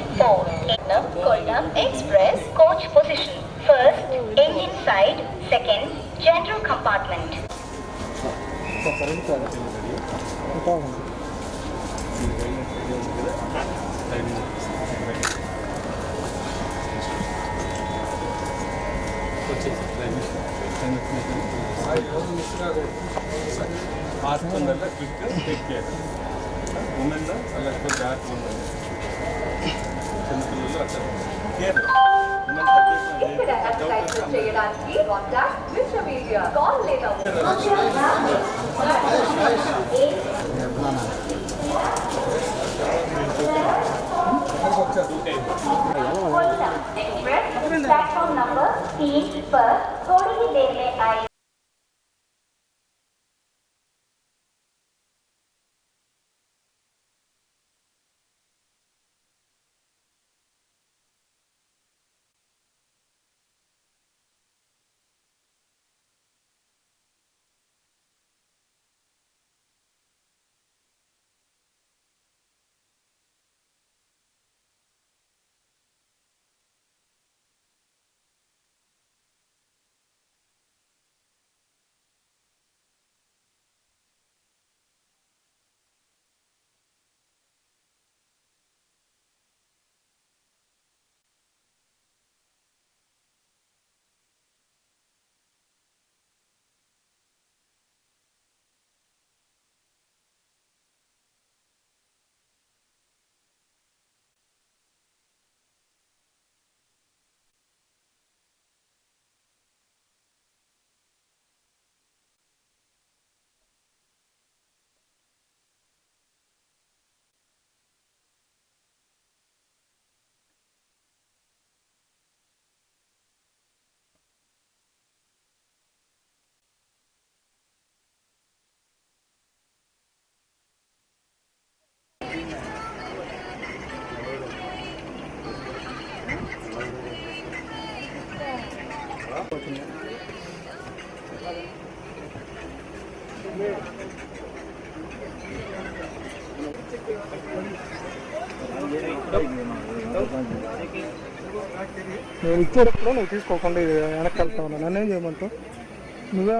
4. Kollam Express coach position. First, engine side. Second, general compartment. ఇక్కడ exercise చేయడానికి contact విశ్వమీడియా call లేదా Kolkata Express, platform number 3 पर थोड़ी ही देर में आई నేను ఇచ్చేటప్పుడు నువ్వు తీసుకోకుండా ఇది వెనక్కి వెళ్తా ఉన్నా నన్నేం చేయమంటావు నువ్వే.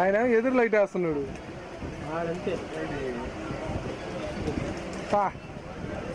ఆయన ఎదురు లైట్ వేస్తున్నాడు పా.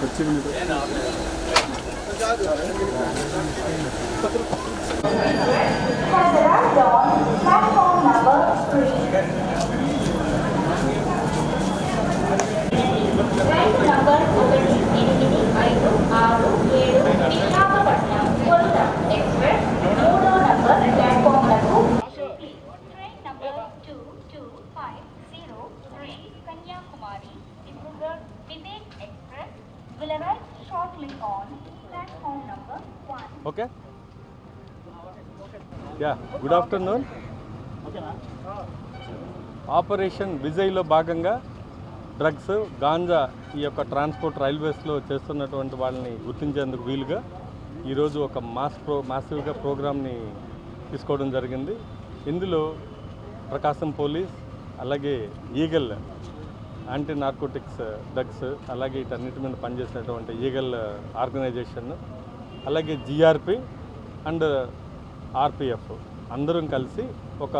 పచ్చి ఉల్లిపాయలు Canberra Dawn, platform okay yeah good afternoon operation విజయ్లో భాగంగా డ్రగ్స్ గాంజా ఈ యొక్క ట్రాన్స్పోర్ట్ రైల్వేస్లో చేస్తున్నటువంటి వాళ్ళని గుర్తించేందుకు వీలుగా ఈరోజు ఒక మాస్ ప్రో మాసివ్గా ప్రోగ్రామ్ని తీసుకోవడం జరిగింది. ఇందులో ప్రకాశం పోలీస్ అలాగే ఈగల్ యాంటీ నార్కోటిక్స్ డ్రగ్స్ అలాగే వీటన్నిటి మీద పనిచేసినటువంటి ఈగల్ ఆర్గనైజేషన్ uh, అలాగే జిఆర్పి అండ్ ఆర్పిఎఫ్ అందరం కలిసి ఒక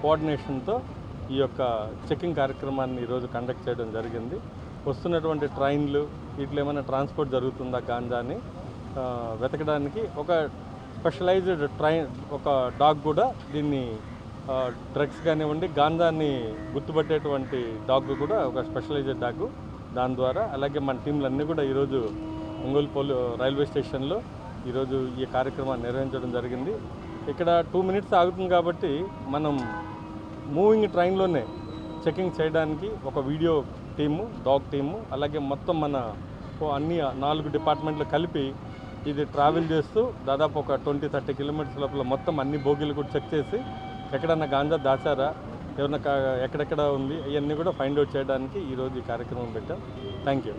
కోఆర్డినేషన్తో ఈ యొక్క చెకింగ్ కార్యక్రమాన్ని ఈరోజు కండక్ట్ చేయడం జరిగింది. వస్తున్నటువంటి ట్రైన్లు వీటిలో ఏమైనా ట్రాన్స్పోర్ట్ జరుగుతుందా గాంజాని వెతకడానికి ఒక స్పెషలైజ్డ్ ట్రైన్ ఒక డాగ్ కూడా దీన్ని డ్రగ్స్ కానివ్వండి గాంధాన్ని గుర్తుపట్టేటువంటి డాగ్ కూడా ఒక స్పెషలైజ్డ్ డాగ్ దాని ద్వారా అలాగే మన టీంలన్నీ కూడా ఈరోజు ఒంగోలు పోలి రైల్వే స్టేషన్లో ఈరోజు ఈ కార్యక్రమాన్ని నిర్వహించడం జరిగింది. ఇక్కడ టూ మినిట్స్ ఆగుతుంది కాబట్టి మనం మూవింగ్ ట్రైన్లోనే చెకింగ్ చేయడానికి ఒక వీడియో టీము డాగ్ టీము అలాగే మొత్తం మన అన్ని నాలుగు డిపార్ట్మెంట్లు కలిపి ఇది ట్రావెల్ చేస్తూ దాదాపు ఒక ట్వంటీ థర్టీ కిలోమీటర్స్ లోపల మొత్తం అన్ని బోగీలు కూడా చెక్ చేసి ఎక్కడన్నా గాంజా దాచారా? ఏమన్నా కా- ఎక్కడెక్కడ ఉంది? ఇవన్నీ కూడా ఫైండ్ అవుట్ చేయడానికి ఈరోజు ఈ కార్యక్రమం పెట్టాం. Thank you